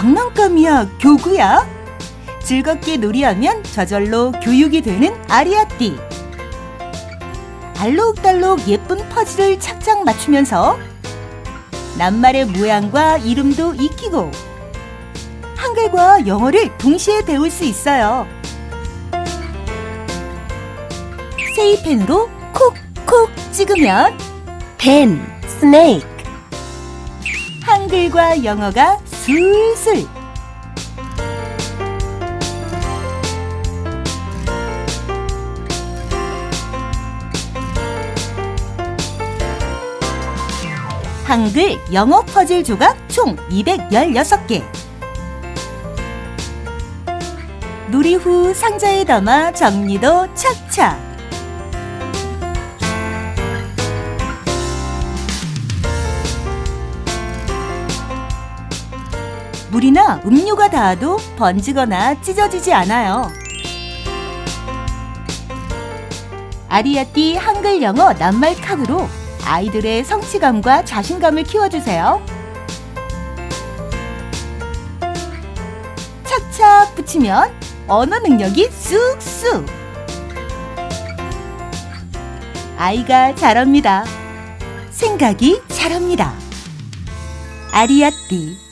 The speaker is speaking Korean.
장난감이야, 교구야? 즐겁게 놀이하면 저절로 교육이 되는 아리아띠. 알록달록 예쁜 퍼즐을 착착 맞추면서 낱말의 모양과 이름도 익히고 한글과 영어를 동시에 배울 수 있어요. 세이펜으로 콕콕 찍으면 pen, snake, 한글과 영어가 술술 한글 영어 퍼즐 조각 총 216개. 놀이 후 상자에 담아 정리도 착착 물이나 음료가 닿아도 번지거나 찢어지지 않아요. 아리아띠 한글 영어 낱말 칸으로 아이들의 성취감과 자신감을 키워주세요. 착착 붙이면 언어 능력이 쑥쑥. 아이가 잘합니다. 생각이 잘합니다. 아리아띠